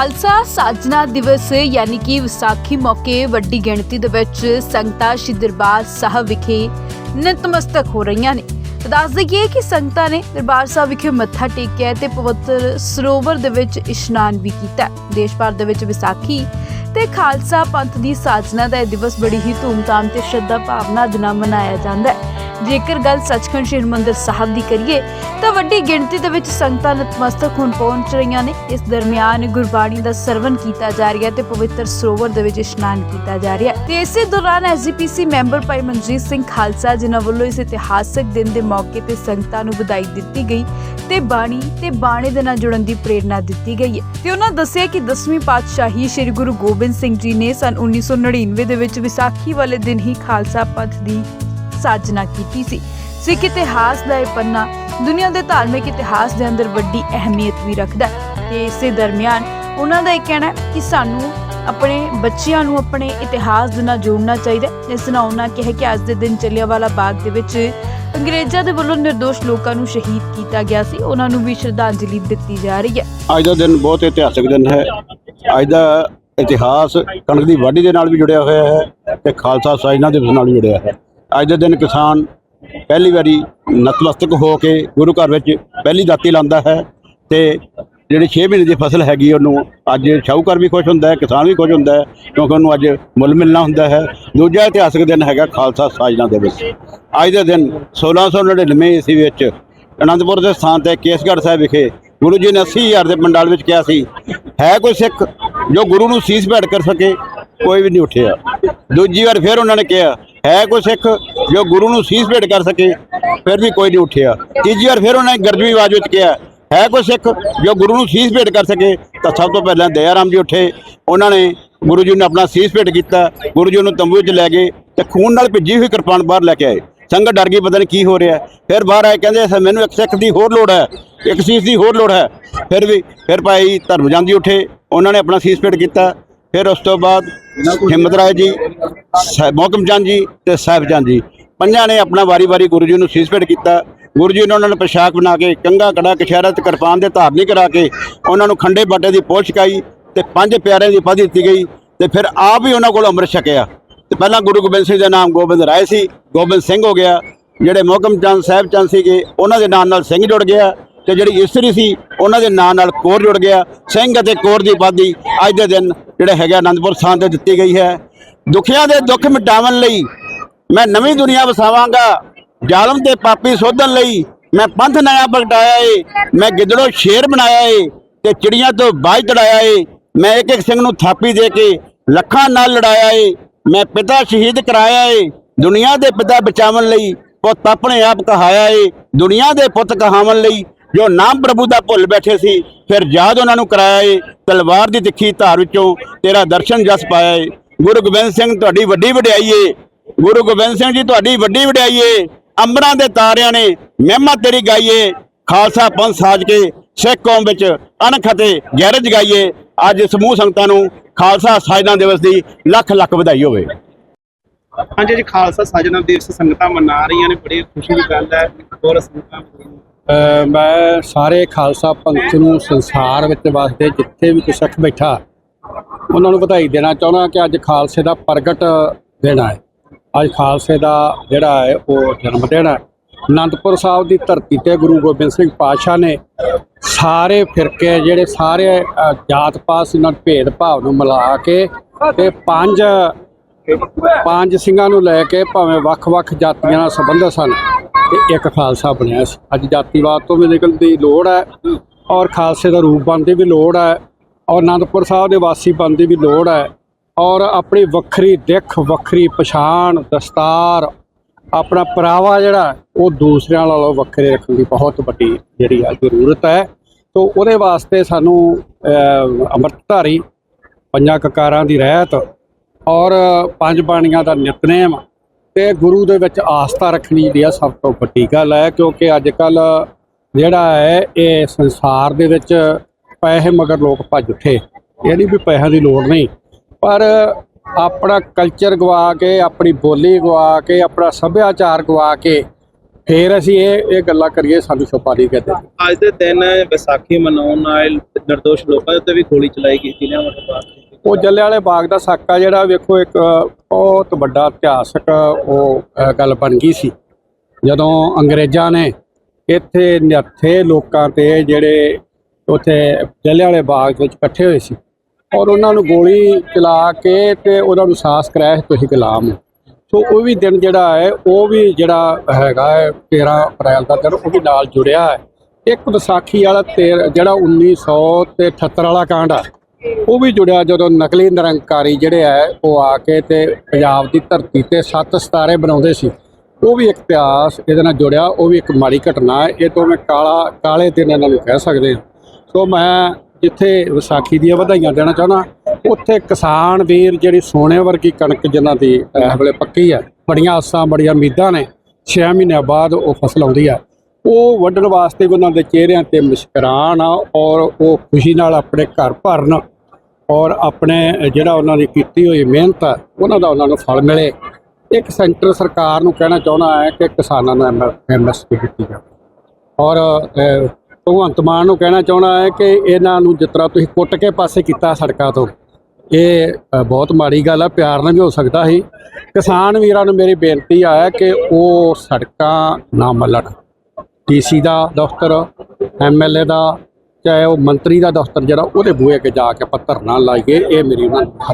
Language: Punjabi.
ਖਾਲਸਾ ਸਾਜਨਾ ਦਿਵਸ, ਯਾਨੀ ਕਿ ਵਿਸਾਖੀ ਮੌਕੇ ਵੱਡੀ ਗਿਣਤੀ ਦੇ ਵਿੱਚ ਸੰਗਤਾਂ ਸ਼੍ਰੀ ਦਰਬਾਰ ਸਾਹਿਬ ਵਿਖੇ ਨਤਮਸਤਕ ਹੋ ਰਹੀਆਂ ਨੇ। ਦੱਸ ਦਈਏ ਕਿ ਸੰਗਤਾਂ ਨੇ ਦਰਬਾਰ ਸਾਹਿਬ ਵਿਖੇ ਮੱਥਾ ਟੇਕਿਆ ਤੇ ਪਵਿੱਤਰ ਸਰੋਵਰ ਦੇ ਵਿੱਚ ਇਸ਼ਨਾਨ ਵੀ ਕੀਤਾ। ਦੇਸ਼ ਭਰ ਦੇ ਵਿੱਚ ਵਿਸਾਖੀ ਤੇ ਖਾਲਸਾ ਪੰਥ ਦੀ ਸਾਜਨਾ ਦਾ ਇਹ ਦਿਵਸ ਬੜੀ ਹੀ ਧੂਮਧਾਮ ਤੇ ਸ਼ਰਧਾ ਭਾਵਨਾ ਦੇ ਨਾਲ ਮਨਾਇਆ ਜਾਂਦਾ ਹੈ। ਜੇਕਰ ਗੱਲ ਸੱਚਖੰਡ ਸ਼੍ਰੀ ਹਰਿਮੰਦਰ ਸਾਹਿਬ ਦੀ ਕਰੀਏ, ਤਾਂ ਵੱਡੀ ਗਿਣਤੀ ਦੇ ਵਿੱਚ ਸੰਗਤਾਂ ਨਤਮਸਤਕ ਹੁਣ ਪਹੁੰਚ ਰਹੀਆਂ ਨੇ। ਇਸ ਦਰਮਿਆਨ ਗੁਰਬਾਣੀ ਦਾ ਸਰਵਨ ਕੀਤਾ ਜਾ ਰਿਹਾ ਤੇ ਪਵਿੱਤਰ ਸਰੋਵਰ ਦੇ ਵਿੱਚ ਇਸ਼ਨਾਨ ਕੀਤਾ ਜਾ ਰਿਹਾ ਤੇ ਇਸੇ ਦੌਰਾਨ ਐਸਜੀਪੀਸੀ ਮੈਂਬਰ ਭਾਈ ਮਨਜੀਤ ਸਿੰਘ ਖਾਲਸਾ, ਜਿਨ੍ਹਾਂ ਵੱਲੋਂ ਇਸ ਇਤਿਹਾਸਕ ਦਿਨ ਦੇ ਮੌਕੇ ਤੇ ਸੰਗਤਾਂ ਨੂੰ ਵਧਾਈ ਦਿੱਤੀ ਗਈ ਤੇ ਬਾਣੀ ਤੇ ਬਾਣੇ ਦੇ ਨਾਲ ਜੁੜਨ ਦੀ ਪ੍ਰੇਰਣਾ ਦਿੱਤੀ ਗਈ ਹੈ। ਤੇ ਉਹਨਾਂ ਦੱਸਿਆ ਕਿ 10ਵੀਂ ਪਾਤਸ਼ਾਹੀ ਸ੍ਰੀ ਗੁਰੂ ਗੋਬਿੰਦ ਸਿੰਘ ਜੀ ਨੇ ਸਨ 1999 ਦੇ ਵਿੱਚ ਵਿਸਾਖੀ ਵਾਲੇ ਦਿਨ ਹੀ ਖਾਲਸਾ ਪੰਥ ਦੀ ਸਾਜਨਾ ਕੀਤੀ ਸੀ। ਸਿੱਖ ਇਤਿਹਾਸ ਦਾ ਇਹ ਪੰਨਾ ਦੁਨੀਆ ਦੇ ਧਾਰਮਿਕ ਇਤਿਹਾਸ ਦੇ ਅੰਦਰ ਵੱਡੀ ਅਹਿਮੀਅਤ ਵੀ ਰੱਖਦਾ ਹੈ ਤੇ ਇਸੇ ਦਰਮਿਆਨ ਉਹਨਾਂ ਦਾ ਇਹ ਕਹਿਣਾ ਹੈ ਕਿ ਸਾਨੂੰ ਆਪਣੇ ਬੱਚਿਆਂ ਨੂੰ ਆਪਣੇ ਇਤਿਹਾਸ ਦੇ ਨਾਲ ਜੋੜਨਾ ਚਾਹੀਦਾ ਇਸ ਨਾਲ ਉਹਨਾਂ ਕਿਹਾ ਕਿ ਅੱਜ ਦੇ ਦਿਨ ਜਲਿਆਂਵਾਲਾ ਬਾਗ ਦੇ ਵਿੱਚ ਅੰਗਰੇਜ਼ਾਂ ਦੇ ਵੱਲੋਂ નિર્ਦੋਸ਼ ਲੋਕਾਂ ਨੂੰ ਸ਼ਹੀਦ ਕੀਤਾ ਗਿਆ ਸੀ। ਉਹਨਾਂ ਨੂੰ ਵੀ ਸ਼ਰਧਾਂਜਲੀ ਦਿੱਤੀ ਜਾ ਰਹੀ ਹੈ। ਅੱਜ ਦਾ ਦਿਨ ਬਹੁਤ ਇਤਿਹਾਸਕ ਦਿਨ ਹੈ। ਅੱਜ ਦਾ ਇਤਿਹਾਸ ਕਣਕ ਦੀ ਵਾਢੀ ਦੇ ਨਾਲ ਵੀ ਜੁੜਿਆ ਹੋਇਆ ਹੈ ਤੇ ਖਾਲਸਾ ਸਾਜਨਾ ਦਿਵਸ ਨਾਲ ਵੀ ਜੁੜਿਆ ਹੈ। ਅੱਜ ਦੇ ਦਿਨ ਕਿਸਾਨ ਪਹਿਲੀ ਵਾਰੀ ਨਤਮਸਤਕ ਹੋ ਕੇ ਗੁਰੂ ਘਰ ਵਿੱਚ ਪਹਿਲੀ ਦਾਤੀ ਲਾਉਂਦਾ ਹੈ ਤੇ ਜਿਹੜੀ 6 ਮਹੀਨੇ ਦੀ ਫਸਲ ਹੈਗੀ ਉਹਨੂੰ ਅੱਜ ਸ਼ਾਹੂਕਾਰ ਵੀ ਖੁਸ਼ ਹੁੰਦਾ ਹੈ, ਕਿਸਾਨ ਵੀ ਖੁਸ਼ ਹੁੰਦਾ ਹੈ, ਕਿਉਂਕਿ ਉਹਨੂੰ ਅੱਜ ਮੁੱਲ ਮਿਲਣਾ ਹੁੰਦਾ ਹੈ। ਦੂਜਾ ਇਤਿਹਾਸਕ ਦਿਨ ਹੈਗਾ ਖਾਲਸਾ ਸਾਜਨਾ ਦਿਵਸ ਅੱਜ ਦੇ ਦਿਨ 1699 ਈਸਵੀ ਵਿੱਚ ਅਨੰਦਪੁਰ ਦੇ ਸਥਾਨ ਤੇ ਕੇਸਗੜ੍ਹ ਸਾਹਿਬ ਵਿਖੇ ਗੁਰੂ ਜੀ ਨੇ 80000 ਦੇ ਪੰਡਾਲ ਵਿੱਚ ਕਿਹਾ ਸੀ, ਹੈ ਕੋਈ ਸਿੱਖ ਜੋ ਗੁਰੂ ਨੂੰ ਸੀਸ ਭੇਟ ਕਰ ਸਕੇ? ਕੋਈ ਵੀ ਨਹੀਂ ਉੱਠਿਆ। ਦੂਜੀ ਵਾਰ ਫਿਰ ਉਹਨਾਂ ਨੇ ਕਿਹਾ ਹੈ ਕੋਈ ਸਿੱਖ ਜੋ ਗੁਰੂ ਨੂੰ ਸੀਸ ਭੇਟ ਕਰ ਸਕੇ, ਫਿਰ ਵੀ ਕੋਈ ਨਹੀਂ ਉੱਠਿਆ। ਤੀਜੀ ਵਾਰ ਫਿਰ ਉਹਨਾਂ ਨੇ ਗਰਜਵੀ ਆਵਾਜ਼ ਵਿੱਚ ਕਿਹਾ, ਹੈ ਕੋਈ ਸਿੱਖ ਜੋ ਗੁਰੂ ਨੂੰ ਸੀਸ ਭੇਟ ਕਰ ਸਕੇ, ਤਾਂ ਸਭ ਤੋਂ ਪਹਿਲਾਂ ਦਇਆ ਰਾਮ ਜੀ ਉੱਠੇ। ਉਹਨਾਂ ਨੇ ਗੁਰੂ ਜੀ ਨੂੰ ਆਪਣਾ ਸੀਸ ਭੇਟ ਕੀਤਾ, ਗੁਰੂ ਜੀ ਨੂੰ ਤੰਬੂ ਵਿੱਚ ਲੈ ਗਏ ਤੇ ਖੂਨ ਨਾਲ ਭਿੱਜੀ ਹੋਈ ਕਿਰਪਾਨ ਬਾਹਰ ਲੈ ਕੇ ਆਏ। ਸੰਗਤ ਡਰ ਗਈ, ਪਤਾ ਨਹੀਂ ਕੀ ਹੋ ਰਿਹਾ। ਫਿਰ ਬਾਹਰ ਆਏ, ਕਹਿੰਦੇ ਮੈਨੂੰ ਇੱਕ ਸਿੱਖ ਦੀ ਹੋਰ ਲੋੜ ਹੈ, ਇੱਕ ਸੀਸ ਦੀ ਹੋਰ ਲੋੜ ਹੈ। ਫਿਰ ਵੀ, ਫਿਰ ਭਾਈ ਧਰਮਜਨ ਜੀ ਉੱਠੇ, ਉਹਨਾਂ ਨੇ ਆਪਣਾ ਸੀਸ ਭੇਟ ਕੀਤਾ। ਫਿਰ ਉਸ ਤੋਂ ਬਾਅਦ ਹਿੰਮਤ ਰਾਏ ਜੀ, ਸਾਹਿਬ ਮੋਹਕਮ ਚੰਦ ਜੀ ਤੇ ਸਾਹਿਬ ਜੀ। ਪੰਜਾਂ ਨੇ ਆਪਣਾ ਵਾਰੀ-ਵਾਰੀ ਗੁਰੂ ਜੀ ਨੂੰ ਸੀਸ ਭੇਟ ਕੀਤਾ। ਗੁਰੂ ਜੀ ਨੇ ਉਹਨਾਂ ਨੂੰ ਪੋਸ਼ਾਕ ਬਣਾ ਕੇ ਕੰਗਾ ਕੜਾ ਕਸ਼ਹਿਰਾ ਤੇ ਕਿਰਪਾਨ ਦੇ ਧਾਰਨੀ ਕਰਾ ਕੇ ਉਹਨਾਂ ਨੂੰ ਖੰਡੇ ਬਾਟੇ ਦੀ ਪੋਸ਼ ਛਕਾਈ ਤੇ ਪੰਜ ਪਿਆਰਿਆਂ ਦੀ ਪਦਵੀ ਦਿੱਤੀ ਗਈ ਤੇ ਫਿਰ ਆਪ ਹੀ ਉਹਨਾਂ ਕੋਲ ਅੰਮ੍ਰਿਤ ਛਕਿਆ। ਤੇ ਪਹਿਲਾਂ ਗੁਰੂ ਗੋਬਿੰਦ ਸਿੰਘ ਦਾ ਨਾਮ ਗੋਬਿੰਦ ਰਾਏ ਸੀ, ਗੋਬਿੰਦ ਸਿੰਘ ਹੋ ਗਿਆ। ਜਿਹੜੇ ਮੋਹਕਮ ਚੰਦ, ਸਾਹਿਬ ਚੰਦ ਸੀਗੇ, ਉਹਨਾਂ ਦੇ ਨਾਂ ਨਾਲ ਸਿੰਘ ਜੁੜ ਗਿਆ ਤੇ ਜਿਹੜੀ ਇਸਤਰੀ ਸੀ, ਉਹਨਾਂ ਦੇ ਨਾਂ ਨਾਲ ਕੋਰ ਜੁੜ ਗਿਆ। ਸਿੰਘ ਅਤੇ ਕੋਰ ਦੀ ਉਪਾਧੀ ਅੱਜ ਦੇ ਦਿਨ ਜਿਹੜਾ ਹੈਗਾ ਆਨੰਦਪੁਰ ਸਥਾਨ ਤੇ ਦਿੱਤੀ ਗਈ ਹੈ। ਦੁਖੀਆਂ ਦੇ ਦੁੱਖ ਮਿਟਾਉਣ ਲਈ ਮੈਂ ਨਵੀਂ ਦੁਨੀਆ ਵਸਾਵਾਂਗਾ। ਜ਼ਾਲਮ ਤੇ ਪਾਪੀ ਸੋਧਣ ਲਈ ਮੈਂ ਪੰਥ ਨਇਆ ਪ੍ਰਗਟਾਇਆ ਏ। ਮੈਂ ਗਿੱਦੜੋ ਸ਼ੇਰ ਬਣਾਇਆ ਏ ਤੇ ਚਿੜੀਆਂ ਤੋਂ ਬਾਜ਼ ਤੜਾਇਆ ਏ। ਮੈਂ ਇੱਕ ਇੱਕ ਸਿੰਘ ਨੂੰ ਥਾਪੀ ਦੇ ਕੇ ਲੱਖਾਂ ਨਾਲ ਲੜਾਇਆ ਏ। ਮੈਂ ਪਿਤਾ ਸ਼ਹੀਦ ਕਰਾਇਆ ਏ। ਦੁਨੀਆ ਦੇ ਪਿਤਾ ਬਚਾਉਣ ਲਈ ਪੁੱਤ ਆਪਣੇ ਆਪ ਕਹਾਇਆ ਏ। ਦੁਨੀਆ ਦੇ ਪੁੱਤ ਕਹਾਵਣ ਲਈ ਜੋ ਨਾਮ ਪ੍ਰਭੂ ਦਾ ਭੁੱਲ ਬੈਠੇ ਸੀ ਫਿਰ ਯਾਦ ਉਹਨਾਂ ਨੂੰ ਕਰਾਇਆ ਏ, ਤਲਵਾਰ ਦੀ ਤਿੱਖੀ ਧਾਰ ਵਿੱਚੋਂ ਤੇਰਾ ਦਰਸ਼ਨ ਜਸ ਪਾਇਆ ਏ। ਗੁਰੂ ਗੋਬਿੰਦ ਸਿੰਘ ਤੁਹਾਡੀ ਵੱਡੀ ਵਡਿਆਈ ਏ। ਗੁਰੂ ਗੋਬਿੰਦ ਸਿੰਘ ਜੀ ਤੁਹਾਡੀ ਵੱਡੀ ਵਡਿਆਈ ਏ। ਅੰਬਰਾਂ ਦੇ ਤਾਰਿਆਂ ਨੇ ਮਹਿਮਾ ਤੇਰੀ ਗਾਈਏ ਖਾਲਸਾ ਪੰਥ ਸਾਜ ਕੇ ਸਿੱਖ ਕੌਮ ਵਿੱਚ ਅਣਖ ਅਤੇ ਗੈਰਜ ਗਾਈਏ ਅੱਜ ਸਮੂਹ ਸੰਗਤਾਂ ਨੂੰ ਖਾਲਸਾ ਸਾਜਨਾ ਦਿਵਸ ਦੀ ਲੱਖ ਲੱਖ ਵਧਾਈ ਹੋਵੇ। ਹਾਂਜੀ ਜੀ, ਖਾਲਸਾ ਸਾਜਨਾ ਦਿਵਸ ਸੰਗਤਾਂ ਮਨਾ ਰਹੀਆਂ ਨੇ, ਬੜੀ ਖੁਸ਼ੀ ਦੀ ਗੱਲ ਹੈ। ਹੋਰ ਸੰਗਤਾਂ ਮੈਂ ਸਾਰੇ ਖਾਲਸਾ ਪੰਥ ਨੂੰ ਸੰਸਾਰ ਵਿੱਚ ਵਸਦੇ ਜਿੱਥੇ ਵੀ ਕੋਈ ਸਿੱਖ ਬੈਠਾ, ਉਹਨਾਂ ਨੂੰ ਵਧਾਈ ਦੇਣਾ ਚਾਹੁੰਦਾ ਕਿ ਅੱਜ ਖਾਲਸੇ ਦਾ ਪ੍ਰਗਟ ਦਿਨ ਹੈ। ਅੱਜ ਖਾਲਸੇ ਦਾ ਜਿਹੜਾ ਹੈ, ਉਹ ਜਨਮ ਦਿਨ ਹੈ। ਅਨੰਦਪੁਰ ਸਾਹਿਬ ਦੀ ਧਰਤੀ ਤੇ ਗੁਰੂ ਗੋਬਿੰਦ ਸਿੰਘ ਪਾਤਸ਼ਾਹ ਨੇ ਸਾਰੇ ਫਿਰਕੇ ਜਿਹੜੇ ਸਾਰੇ ਜਾਤ ਪਾਤ ਇਹਨਾਂ ਭੇਦ ਭਾਵ ਨੂੰ ਮਿਲਾ ਕੇ ਤੇ ਪੰਜ ਪੰਜ ਸਿੰਘਾਂ ਨੂੰ ਲੈ ਕੇ ਭਾਵੇਂ ਵੱਖ-ਵੱਖ ਜਾਤੀਆਂ ਨਾਲ ਸੰਬੰਧਿਤ ਸਨ। ਤੇ ਇੱਕ ਖਾਲਸਾ ਬਣਿਆ ਸੀ। ਅੱਜ ਜਾਤੀਵਾਦ ਤੋਂ ਵੀ ਨਿਕਲਣ ਦੀ ਲੋੜ ਹੈ ਔਰ ਖਾਲਸੇ ਦਾ ਰੂਪ ਬਣਨ ਦੀ ਵੀ ਲੋੜ ਹੈ ਔਰ ਅਨੰਦਪੁਰ ਸਾਹਿਬ ਦੇ ਵਾਸੀ ਬਣਨ ਦੀ ਵੀ ਲੋੜ ਹੈ ਔਰ ਆਪਣੀ ਵੱਖਰੀ ਦਿੱਖ, ਵੱਖਰੀ ਪਛਾਣ, ਦਸਤਾਰ, ਆਪਣਾ ਪਰਾਵਾ ਜਿਹੜਾ, ਉਹ ਦੂਸਰਿਆਂ ਨਾਲੋਂ ਵੱਖਰੇ ਰੱਖਣ ਦੀ ਬਹੁਤ ਵੱਡੀ ਜਿਹੜੀ ਆ ਜ਼ਰੂਰਤ ਹੈ। ਤੋਂ ਉਹਦੇ ਵਾਸਤੇ ਸਾਨੂੰ ਅੰਮ੍ਰਿਤਧਾਰੀ, ਪੰਜਾਂ ਕਕਾਰਾਂ ਦੀ ਰਹਿਤ ਔਰ ਪੰਜ ਬਾਣੀਆਂ ਦਾ ਨਿਤਨੇਮ ਤੇ ਗੁਰੂ ਦੇ ਵਿੱਚ ਆਸਥਾ ਰੱਖਣੀ ਦੀ ਆ ਸਭ ਤੋਂ ਵੱਡੀ ਗੱਲ ਹੈ, ਕਿਉਂਕਿ ਅੱਜ ਕੱਲ ਜਿਹੜਾ ਹੈ, ਇਹ ਸੰਸਾਰ ਦੇ ਵਿੱਚ ਪੈਸੇ ਮਗਰ ਲੋਕ ਭੱਜ ਉੱਠੇ। ਇਹ ਨਹੀਂ ਵੀ ਪੈਸਿਆਂ ਦੀ ਲੋੜ ਨਹੀਂ, ਪਰ ਆਪਣਾ ਕਲਚਰ ਗਵਾ ਕੇ, ਆਪਣੀ ਬੋਲੀ ਗਵਾ ਕੇ, ਆਪਣਾ ਸੱਭਿਆਚਾਰ ਗਵਾ ਕੇ ਫੇਰ ਅਸੀਂ ਇਹ ਇਹ ਗੱਲਾਂ ਕਰੀਏ, ਸਾਨੂੰ ਛੁਪਾ ਨਹੀਂ ਕਹਿੰਦੇ ਅੱਜ ਦੇ ਦਿਨ ਵਿਸਾਖੀ ਮਨਾਉਣ ਨਾਲ ਨਿਰਦੋਸ਼ ਲੋਕਾਂ ਦੇ ਉੱਤੇ ਵੀ ਗੋਲੀ ਚਲਾਈ ਗਈ ਜ਼ਿਲ੍ਹਿਆਂ ਵਾਲੇ ਬਾਗ ਉਹ ਜੱਲੇ ਵਾਲੇ ਬਾਗ ਦਾ ਸਾਕਾ ਜਿਹੜਾ ਵੇਖੋ ਇੱਕ ਬਹੁਤ ਵੱਡਾ ਇਤਿਹਾਸਕ ਉਹ ਗੱਲ ਬਣ ਗਈ ਸੀ। ਜਦੋਂ ਅੰਗਰੇਜ਼ਾਂ ਨੇ ਇੱਥੇ ਨਿਹੱਥੇ ਲੋਕਾਂ ਤੇ ਜਿਹੜੇ ਉੱਥੇ ਜੱਲੇ ਵਾਲੇ ਬਾਗ ਵਿੱਚ ਇਕੱਠੇ ਹੋਏ ਸੀ ਔਰ ਉਹਨਾਂ ਨੂੰ ਗੋਲੀ ਚਲਾ ਕੇ ਤੇ ਉਹਨਾਂ ਨੂੰ ਸਾਹਸ ਕਰਾਇਆ ਤੁਸੀਂ ਗੁਲਾਮ ਸੋ ਉਹ ਵੀ ਦਿਨ ਜਿਹੜਾ ਹੈ, ਉਹ ਵੀ ਜਿਹੜਾ ਹੈਗਾ ਹੈ 13 ਅਪ੍ਰੈਲ ਦਾ ਦਿਨ, ਉਹ ਵੀ ਨਾਲ ਜੁੜਿਆ ਹੈ। ਇੱਕ ਵਿਸਾਖੀ ਵਾਲਾ ਤੇਰ- ਜਿਹੜਾ 1978 ਵਾਲਾ ਕਾਂਡ ਆ ਉਹ ਵੀ ਜੁੜਿਆ ਜਦੋਂ ਨਕਲੀ ਨਿਰੰਕਾਰੀ ਜਿਹੜੇ ਆ, ਉਹ ਆ ਕੇ ਤੇ ਪੰਜਾਬ ਦੀ ਧਰਤੀ ਤੇ ਸੱਤ ਸਤਾਰੇ ਬਣਾਉਂਦੇ ਸੀ। ਉਹ ਵੀ ਇਤਿਹਾਸ ਇਹਦੇ ਨਾਲ ਜੁੜਿਆ, ਉਹ ਵੀ ਇੱਕ ਮਾੜੀ ਘਟਨਾ ਹੈ। ਇਹ ਤੋਂ ਮੈਂ ਕਾਲਾ, ਕਾਲੇ ਦਿਨ ਇਹਨਾਂ ਨੂੰ ਕਹਿ ਸਕਦੇ ਹਾਂ। ਸੋ ਮੈਂ ਜਿੱਥੇ ਵਿਸਾਖੀ ਦੀਆਂ ਵਧਾਈਆਂ ਦੇਣਾ ਚਾਹੁੰਦਾ, ਉੱਥੇ ਕਿਸਾਨ ਵੀਰ ਜਿਹੜੀ ਸੋਨੇ ਵਰਗੀ ਕਣਕ ਜਿਨ੍ਹਾਂ ਦੀ ਇਸ ਵੇਲੇ ਪੱਕੀ ਹੈ, ਬੜੀਆਂ ਆਸਾਂ, ਬੜੀਆਂ ਉਮੀਦਾਂ ਨੇ 6 ਮਹੀਨਿਆਂ ਬਾਅਦ ਉਹ ਫਸਲ ਆਉਂਦੀ ਹੈ। ਉਹ ਵੱਢਣ ਵਾਸਤੇ ਵੀ ਉਹਨਾਂ ਦੇ ਚਿਹਰਿਆਂ ਤੇ ਮੁਸਕਰਾਹਟ ਆ ਔਰ ਉਹ ਖੁਸ਼ੀ ਨਾਲ ਆਪਣੇ ਘਰ ਭਰਨ ਔਰ ਆਪਣੇ ਜਿਹੜਾ ਉਹਨਾਂ ਦੀ ਕੀਤੀ ਹੋਈ ਮਿਹਨਤ ਆ, ਉਹਨਾਂ ਦਾ ਉਹਨਾਂ ਨੂੰ ਫਲ ਮਿਲੇ। ਇੱਕ ਸੈਂਟਰ ਸਰਕਾਰ ਨੂੰ ਕਹਿਣਾ ਚਾਹੁੰਦਾ ਹੈ ਕਿ ਕਿਸਾਨਾਂ ਨੂੰ ਐਮਐਸਪੀ ਦਿੱਤੀ ਜਾਵੇ। ਔਰ ਭਗਵੰਤ ਮਾਨ ਨੂੰ ਕਹਿਣਾ ਚਾਹੁੰਦਾ ਹੈ ਕਿ ਇਹਨਾਂ ਨੂੰ ਜਿਸ ਤਰ੍ਹਾਂ ਤੁਸੀਂ ਕੁੱਟ ਕੇ ਪਾਸੇ ਕੀਤਾ ਸੜਕਾਂ ਤੋਂ, ਇਹ ਬਹੁਤ ਮਾੜੀ ਗੱਲ ਆ, ਪਿਆਰ ਨਾਲ ਵੀ ਹੋ ਸਕਦਾ ਸੀ। ਕਿਸਾਨ ਵੀਰਾਂ ਨੂੰ ਮੇਰੀ ਬੇਨਤੀ ਆ ਕਿ ਉਹ ਸੜਕਾਂ ਨਾ ਮੱਲਣ। ਡੀਸੀ ਦਾ ਦਫ਼ਤਰ ਐਮਐਲਏ ਦਾ, ਚਾਹੇ ਉਹ ਮੰਤਰੀ ਦਾ ਦਫ਼ਤਰ ਜਿਹੜਾ, ਉਹਦੇ ਬੂਹੇ ਅੱਗੇ ਜਾ ਕੇ ਆਪਾਂ ਧਰਨਾ ਲਾਈਏ, ਇਹ ਮੇਰੀ ਉਹਨਾਂ